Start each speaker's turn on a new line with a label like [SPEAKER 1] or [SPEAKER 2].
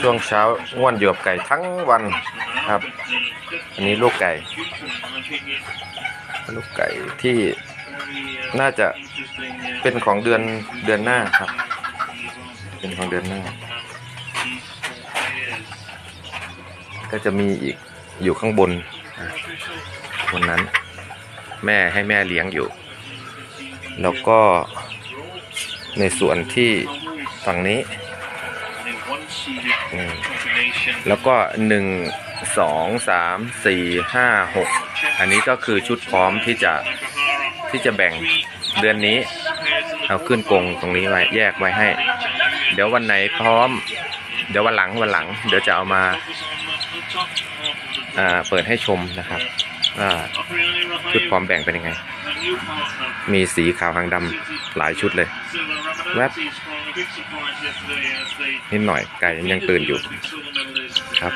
[SPEAKER 1] ช่วงเช้าง่วนอยู่กับไก่ทั้งวันครับ อันนี้ลูกไก่ ลูกไก่ที่น่าจะเป็นของเดือนเดือนหน้าครับ เป็นของเดือนหน้า ก็จะมีอีกอยู่ข้างบนอะบนนั้น แม่ให้แม่เลี้ยงอยู่ แล้วก็ในส่วนที่ฝั่งนี้ แล้วก็หนึ่งสองสามสี่ห้าหกอันนี้ก็คือชุดพร้อมที่จะที่จะแบ่งเดือนนี้ เอาขึ้นกรงตรงนี้ไว้แยกไว้ให้ เดี๋ยววันไหนพร้อม เดี๋ยววันหลังวันหลัง เดี๋ยวจะเอามาอ่าเปิดให้ชมนะครับว่าชุดพร้อมแบ่งเป็นยังไง มีสีขาวหางดำหลายชุดเลย แวบนิดหน่อยไก่ยังตื่นอยู่ครับ